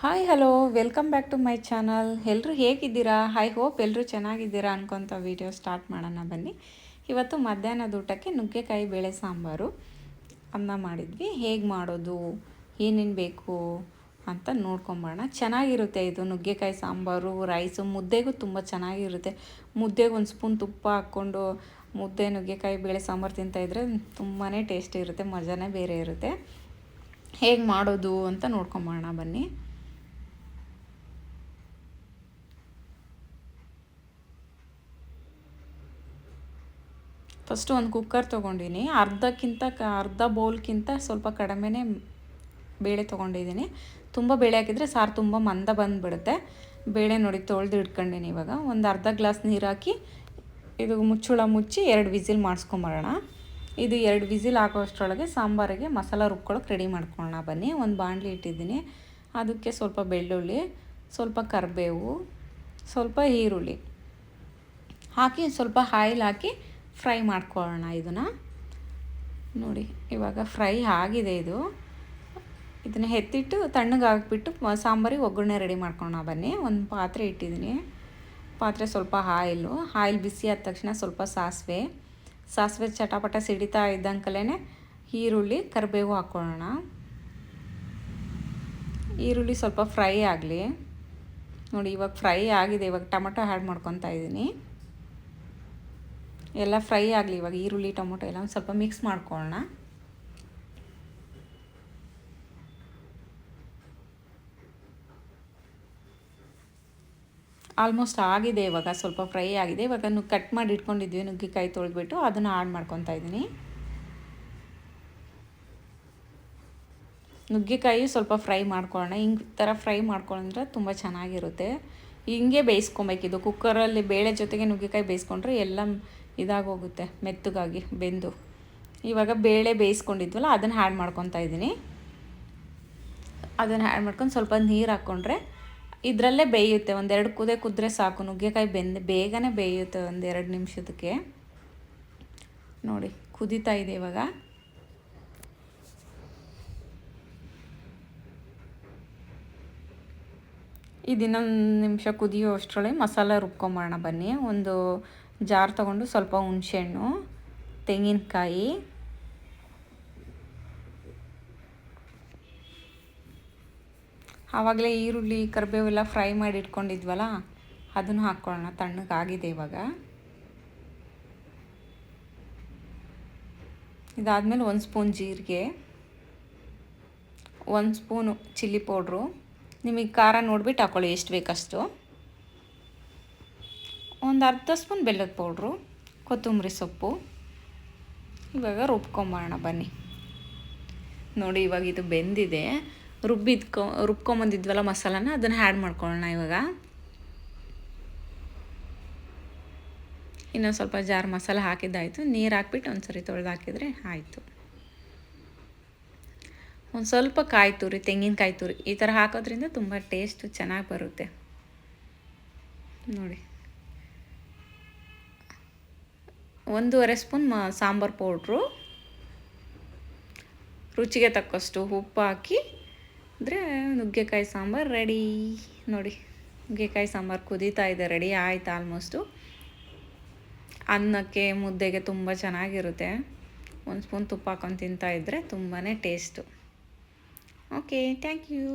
Hi hello welcome back to my channel ಎಲ್ಲರೂ ಹೇಗಿದ್ದೀರಾ? I hope ಎಲ್ಲರೂ ಚೆನ್ನಾಗಿದ್ದೀರಾ ಅನ್ಕೊತ ವೀಡಿಯೋ ಸ್ಟಾರ್ಟ್ ಮಾಡೋಣ ಬನ್ನಿ. ಇವತ್ತು ಮಧ್ಯಾಹ್ನದ ಊಟಕ್ಕೆ ನುಗ್ಗೆಕಾಯಿ ಬೇಳೆ ಸಾಂಬಾರು ಅನ್ನ ಮಾಡಿದ್ವಿ. ಹೇಗೆ ಮಾಡೋದು? ಏನೇನು ಬೇಕು ಅಂತ ನೋಡ್ಕೊಂಬೋಣ ಚೆನ್ನಾಗಿರುತ್ತೆ ಇದು ನುಗ್ಗೆಕಾಯಿ ಸಾಂಬಾರು ರೈಸು ಮುದ್ದೆಗೂ ತುಂಬ ಚೆನ್ನಾಗಿರುತ್ತೆ. ಮುದ್ದೆಗೆ ಒಂದು ಸ್ಪೂನ್ ತುಪ್ಪ ಹಾಕ್ಕೊಂಡು ಮುದ್ದೆ, ನುಗ್ಗೆಕಾಯಿ, ಬೇಳೆ ಸಾಂಬಾರು ತಿಂತಾಯಿದ್ರೆ ತುಂಬಾ ಟೇಸ್ಟಿ ಇರುತ್ತೆ. ಮಜಾನೇ ಬೇರೆ ಇರುತ್ತೆ. ಹೇಗೆ ಮಾಡೋದು ಅಂತ ನೋಡ್ಕೊಂಬೋಣ ಬನ್ನಿ. ಫಸ್ಟು ಒಂದು ಕುಕ್ಕರ್ ತೊಗೊಂಡಿನಿ. ಅರ್ಧಕ್ಕಿಂತ ಕ, ಅರ್ಧ ಬೌಲ್ಗಿಂತ ಸ್ವಲ್ಪ ಕಡಿಮೆನೇ ಬೇಳೆ ತೊಗೊಂಡಿದ್ದೀನಿ ತುಂಬ ಬೇಳೆ ಹಾಕಿದರೆ ಸಾರು ತುಂಬ ಮಂದ ಬಂದುಬಿಡುತ್ತೆ. ಬೇಳೆ ನೋಡಿ ತೊಳೆದು ಇಟ್ಕೊಂಡಿನಿ ಇವಾಗ. ಒಂದು ಅರ್ಧ ಗ್ಲಾಸ್ ನೀರು ಹಾಕಿ ಇದು ಮುಚ್ಚುಳ ಮುಚ್ಚಿ ಎರಡು ವಿಸಿಲ್ ಮಾಡಿಸ್ಕೊಂಬರೋಣ. ಇದು ಎರಡು ವಿಸಿಲ್ ಹಾಕೋಷ್ಟರೊಳಗೆ ಸಾಂಬಾರಿಗೆ ಮಸಾಲ ರುಬ್ಕೊಳಕ್ಕೆ ರೆಡಿ ಮಾಡ್ಕೊಳ್ಳೋಣ ಬನ್ನಿ. ಒಂದು ಬಾಣಲಿ ಇಟ್ಟಿದ್ದೀನಿ. ಅದಕ್ಕೆ ಸ್ವಲ್ಪ ಬೆಳ್ಳುಳ್ಳಿ, ಸ್ವಲ್ಪ ಕರಿಬೇವು, ಸ್ವಲ್ಪ ಈರುಳ್ಳಿ ಹಾಕಿ ಸ್ವಲ್ಪ ಆಯಿಲ್ ಹಾಕಿ ಫ್ರೈ ಮಾಡ್ಕೊಳ್ಳೋಣ ಇದನ್ನು. ನೋಡಿ, ಇವಾಗ ಫ್ರೈ ಆಗಿದೆ ಇದು. ಇದನ್ನು ಎತ್ತಿಟ್ಟು ತಣ್ಣಗೆ ಹಾಕ್ಬಿಟ್ಟು ಸಾಂಬಾರಿಗೆ ಒಗ್ಗರಣೆ ರೆಡಿ ಮಾಡ್ಕೊಳ್ಳೋಣ ಬನ್ನಿ. ಒಂದು ಪಾತ್ರೆ ಇಟ್ಟಿದ್ದೀನಿ. ಪಾತ್ರೆ ಸ್ವಲ್ಪ ಆಯಿಲು ಆಯಿಲ್ ಬಿಸಿ ಆದ ತಕ್ಷಣ ಸ್ವಲ್ಪ ಸಾಸಿವೆ. ಸಾಸಿವೆ ಚಟಪಟ ಸಿಡಿತಾ ಇದ್ದಂಕಲೇ ಈರುಳ್ಳಿ, ಕರಿಬೇವು ಹಾಕ್ಕೊಳ್ಳೋಣ. ಈರುಳ್ಳಿ ಸ್ವಲ್ಪ ಫ್ರೈ ಆಗಲಿ. ನೋಡಿ, ಇವಾಗ ಫ್ರೈ ಆಗಿದೆ. ಇವಾಗ ಟೊಮಟೊ ಆ್ಯಡ್ ಮಾಡ್ಕೊತಾ ಇದ್ದೀನಿ. ಎಲ್ಲ ಫ್ರೈ ಆಗಲಿ, ಇವಾಗ ಈರುಳ್ಳಿ, ಟೊಮೊಟೊ ಎಲ್ಲ ಒಂದು ಸ್ವಲ್ಪ ಮಿಕ್ಸ್ ಮಾಡ್ಕೊಳ್ಳೋಣ ಆಲ್ಮೋಸ್ಟ್ ಆಗಿದೆ ಇವಾಗ, ಸ್ವಲ್ಪ ಫ್ರೈ ಆಗಿದೆ. ಇವಾಗ ಕಟ್ ಮಾಡಿ ಇಟ್ಕೊಂಡಿದ್ವಿ, ನುಗ್ಗಿಕಾಯಿ ತೊಳೆದ್ಬಿಟ್ಟು ಅದನ್ನು ಆಡ್ ಮಾಡ್ಕೊತಾ ಇದ್ದೀನಿ. ನುಗ್ಗೆಕಾಯಿ ಸ್ವಲ್ಪ ಫ್ರೈ ಮಾಡ್ಕೊಳ್ಳೋಣ ಹಿಂಗೆ ಥರ ಫ್ರೈ ಮಾಡ್ಕೊಂಡ್ರೆ ತುಂಬ ಚೆನ್ನಾಗಿರುತ್ತೆ. ಹಿಂಗೆ ಬೇಯಿಸ್ಕೊಬೇಕಿದು ಕುಕ್ಕರಲ್ಲಿ ಬೇಳೆ ಜೊತೆಗೆ ನುಗ್ಗೆಕಾಯಿ ಬೇಯಿಸ್ಕೊಂಡ್ರೆ ಎಲ್ಲ ಇದಾಗೋಗುತ್ತೆ ಮೆತ್ತಗಾಗಿ ಬೆಂದು. ಇವಾಗ ಬೇಳೆ ಬೇಯಿಸ್ಕೊಂಡಿದ್ವಲ್ಲ, ಅದನ್ನು ಹ್ಯಾಡ್ ಮಾಡ್ಕೊತಾ ಇದ್ದೀನಿ. ಅದನ್ನು ಹ್ಯಾಡ್ ಮಾಡ್ಕೊಂಡು ಸ್ವಲ್ಪ ನೀರು ಹಾಕ್ಕೊಂಡ್ರೆ ಇದರಲ್ಲೇ ಬೇಯುತ್ತೆ, ಒಂದೆರಡು ಕುದೆ ಕುದ್ರೆ ಸಾಕು. ನುಗ್ಗೆಕಾಯಿ ಬೆಂದ, ಬೇಗನೆ ಬೇಯುತ್ತೆ ಒಂದೆರಡು ನಿಮಿಷದಕ್ಕೆ. ನೋಡಿ, ಕುದೀತಾ ಇದೆ ಇವಾಗ. ಇದನ್ನೊಂದು ನಿಮಿಷ ಕುದಿಯೋ ಅಷ್ಟರೊಳಗೆ ಮಸಾಲೆ ರುಬ್ಕೊಂಬೋಣ ಬನ್ನಿ. ಒಂದು ಜಾರ್ ತಗೊಂಡು ಸ್ವಲ್ಪ ಹುಣಸೆಹಣ್ಣು ತೆಂಗಿನಕಾಯಿ. ಆವಾಗಲೇ ಈರುಳ್ಳಿ ಕರಿಬೇವೆಲ್ಲ ಫ್ರೈ ಮಾಡಿ ಇಟ್ಕೊಂಡಿದ್ವಲ್ಲ, ಅದನ್ನು ಹಾಕ್ಕೊಳ್ಳೋಣ. ತಣ್ಣಗಾಗಿದೆ ಇವಾಗ. ಇದಾದಮೇಲೆ ಒಂದು ಸ್ಪೂನ್ ಜೀರಿಗೆ, ಒಂದು ಸ್ಪೂನು ಚಿಲ್ಲಿ ಪೌಡ್ರು. ನಿಮಗೆ ಖಾರ ನೋಡಿಬಿಟ್ಟು ಹಾಕ್ಕೊಳ್ಳಿ ಎಷ್ಟು ಬೇಕಷ್ಟು. ಒಂದು ಅರ್ಧ ಸ್ಪೂನ್ ಬೆಲ್ಲದ ಪೌಡ್ರು, ಕೊತ್ತಂಬರಿ ಸೊಪ್ಪು, ಇವಾಗ ರುಬ್ಕೊಂಬೋಣ ಬನ್ನಿ. ನೋಡಿ ಇವಾಗ ಇದು ಬೆಂದಿದೆ. ರುಬ್ಬಿದ್ಕೊ, ರುಬ್ಕೊಂಬಂದಿದ್ವಲ್ಲ ಮಸಾಲಾನ, ಅದನ್ನು ಆ್ಯಡ್ ಮಾಡ್ಕೊಳ್ಳೋಣ ಇವಾಗ. ಇನ್ನೊಂದು ಸ್ವಲ್ಪ ಜಾರ್ ಮಸಾಲ ಹಾಕಿದ್ದಾಯಿತು. ನೀರು ಹಾಕ್ಬಿಟ್ಟು ಒಂದು ಸರಿ ತೊಳೆದು ಹಾಕಿದರೆ ಆಯಿತು. ಒಂದು ಸ್ವಲ್ಪ ಕಾಯಿ ತುರಿ, ತೆಂಗಿನಕಾಯಿ ತುರಿ ಈ ಥರ ಹಾಕೋದ್ರಿಂದ ತುಂಬ ಟೇಸ್ಟು ಚೆನ್ನಾಗಿ ಬರುತ್ತೆ. ನೋಡಿ. ಒಂದೂವರೆ ಸ್ಪೂನ್ ಮ, ಸಾಂಬಾರು ಪೌಡ್ರು. ರುಚಿಗೆ ತಕ್ಕಷ್ಟು ಉಪ್ಪು ಹಾಕಿ, ಅಂದರೆ ನುಗ್ಗೆಕಾಯಿ ಸಾಂಬಾರು ರೆಡಿ ನೋಡಿ, ನುಗ್ಗೆಕಾಯಿ ಸಾಂಬಾರು ಕುದೀತಾ ಇದೆ ರೆಡಿ ಆಯ್ತು ಆಲ್ಮೋಸ್ಟು ಅನ್ನಕ್ಕೆ, ಮುದ್ದೆಗೆ ತುಂಬ ಚೆನ್ನಾಗಿರುತ್ತೆ. ಒಂದು ಸ್ಪೂನ್ ತುಪ್ಪ ಹಾಕೊಂಡು ತಿಂತಾಯಿದ್ರೆ ತುಂಬಾ ಟೇಸ್ಟು ಓಕೆ ಥ್ಯಾಂಕ್ ಯು